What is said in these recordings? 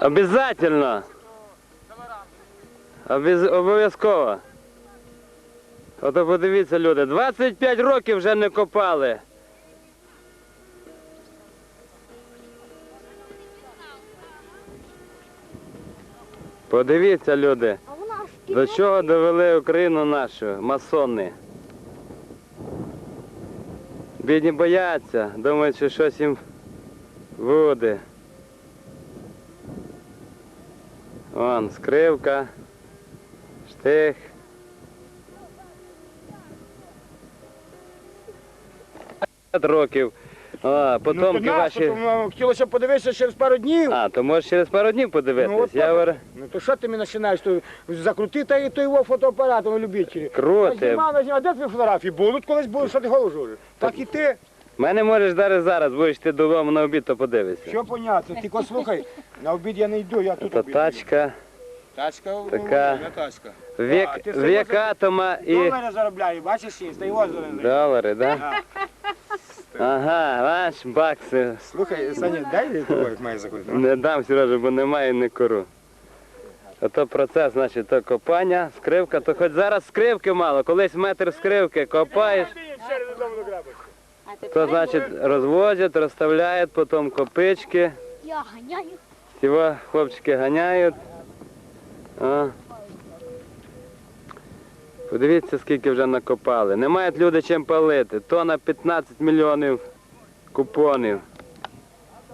Обязательно. Обіз- Обов'язково. Ото подивіться, люди, 25 років вже не копали. Подивіться, люди, до чого довели Україну нашу, масони. Бідні бояться, думають, що щось їм буде. Вон, скривка, штих. років. А, потомки ну, ваші. ну, хотілося подивитися через пару днів. А, то можеш через пару днів Ну, от Я говорю, Ну то що ти мені починаєш? То закрути та і той його фотоапаратом любителі. Крути. Знімав, знімав, де твої фотографії? Будуть колись будуть, що ти говориш? Так і ти. Мене можеш зараз зараз, будеш ти додому на обід, то подивишся. Що понятно? Тільки слухай, на обід я не йду, я тут То обід. тачка, Тачка, Така. ну, тачка. вік, А, ти вік можеш- атома і Долари заробляю, бачиш, є, та його заробляю. долари, да? Ага, бач, бакси. Слухай, Саня, дай як має закрити. Не дам, Сережа, бо немає не кору. Ото процес, значить, то копання, скривка, то хоч зараз скривки мало, колись метр скривки копаєш, то значить розвозять, розставляють, потім копички, я ганяю. його хлопчики ганяють. О. Подивіться, скільки вже накопали. Не мають люди чим палити. То на 15 мільйонів купонів.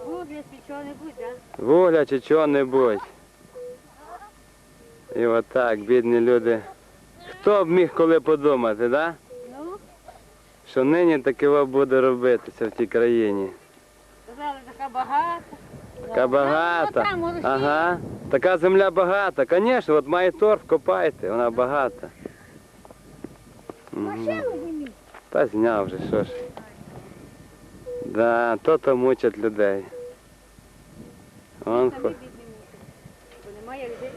Вугля чого-небудь, так? Вугля чи чого-небудь. І отак, бідні люди. Хто б міг коли подумати, да? Що нині таке буде робитися в тій країні. казали, така багата. Така багата. Ага. Така земля багата. Звісно, от має торф, копайте, вона багата. Машину зніміть. Та зняв вже, що ж. Да, то-то мучать людей. Вон, Самі бідні мусять. Бо немає людей.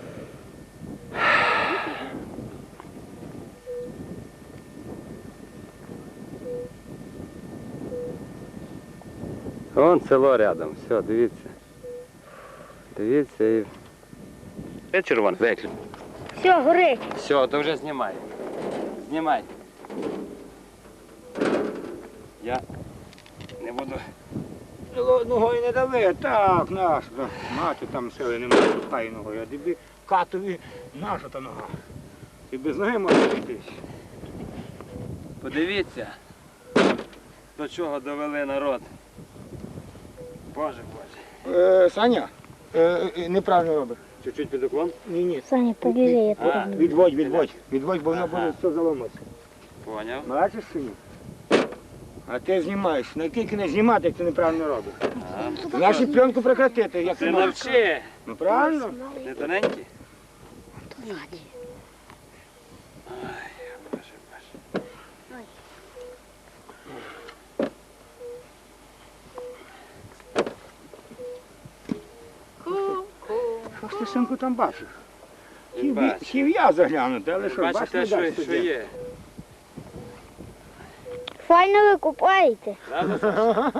Вон село рядом, все, дивіться. Дивіться і. Де червоний? Виключ. Все, горить. Все, то вже знімай. Знімай. Я не буду. Ногою не дави, так, наш. Мати там сили немає, пускай ногою, а тобі катові наша та нога. Ти без ноги можеш йтись. Подивіться, до чого довели народ. Боже, Боже. Е, Саня, е, е, неправильно робиш. Чуть-чуть під уклон? Ні, ні. Саня, побіжи, я А, Відводь, відводь, відводь, бо воно Ага. буде все заламатися. Поняв. Бачиш чи ні? А ти знімаєш. На який не знімати, як ти неправильно робиш. Нашу пленку прекратити, як Ти ти можеш. навчи. Ну правильно? Не тоненький? Ззаді. Боже, Боже. Що ж ти синку там бачиш? Хів, бачить. хів я заглянути, але що, бачиш, Бачите, не що, дасть що є. Файно ви купаєте. Правда, Саша?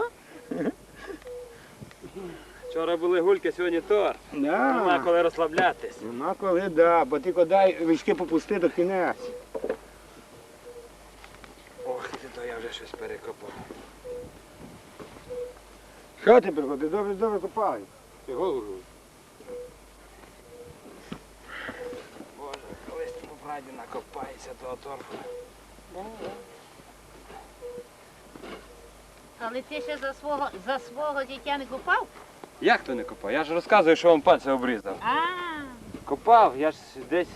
Вчора були гульки, сьогодні торт. Нема коли розслаблятись. Нема коли, да, бо ти коли вічки попусти до кінець. Ох, ти то я вже щось перекопав. Що ти приходи? Добре, добре копай. Ти голову. Боже, по праді того торфу. Але ти ще за свого, за свого життя не купав? Як то не копав? Я ж розказую, що вам пальця обрізав. А, Копав, я ж десь.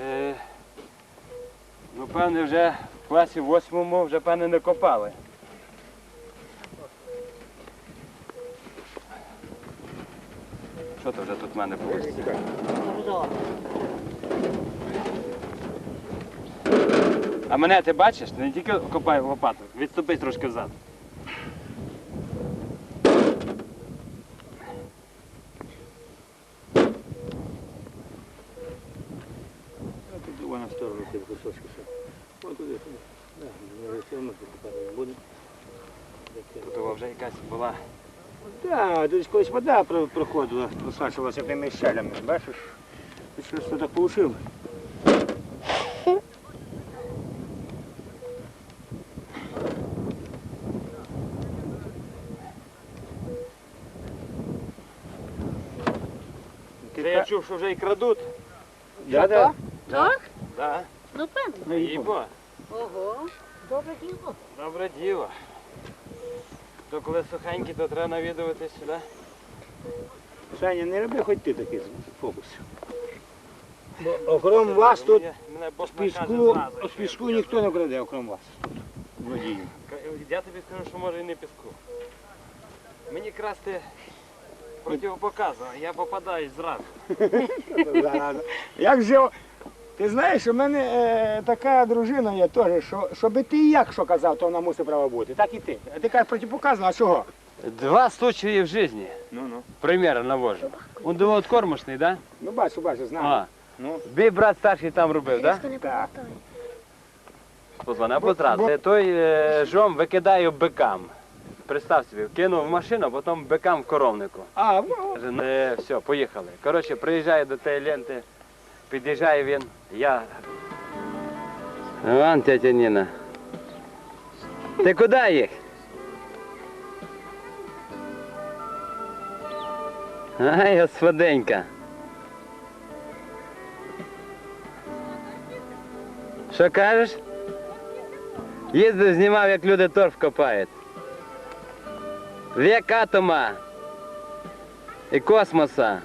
Е, ну, певне, вже в класі восьмому вже певне не копали. Що то вже тут в мене вийшло? А мене ти бачиш? Ти не тільки копай лопату, відступись трошки взад. Тут туди. туди. Ну, вже якась була Так, десь колись вода проходила, просачувалася тими щелями. Бачиш? Ти щось так получив. Чув, що вже і крадуть. Да, да. Так? Да. Ну певно. Ну, Їбо. Ого. Добре діло. Добре діло. То коли сухенькі, то треба навідуватись сюди. Саня, не роби хоч ти такий фокус. Бо окрім вас тут з піску, з піску ніхто не краде, окрім вас. Водію. Я тобі скажу, що може і не піску. Мені красти противопоказано, я попадаю зразу. Зараза. Як же, ти знаєш, у мене е, така дружина є теж, що щоби ти як що казав, то вона мусить право бути. Так і ти. А ти кажеш протипоказано, а чого? Два случаї в житті. Ну ну. Пример навожу. Он думав кормушний, да? Ну бачу, бачу, знаю. А. Ну, Бій брат старший там робив, да? Так. потрат. бо- Це той е, жом викидаю бикам. Представ собі, кинув в машину, потім бикам в коровнику. а, ну, Каже, «Не, все, поїхали. Коротше, приїжджає до тієї ленти, під'їжджає він, я. Вон тетя Ніна. Ти куди їх? Ай, господенька. Що кажеш? Їздив, знімав, як люди торф копають. Вік атома и космоса.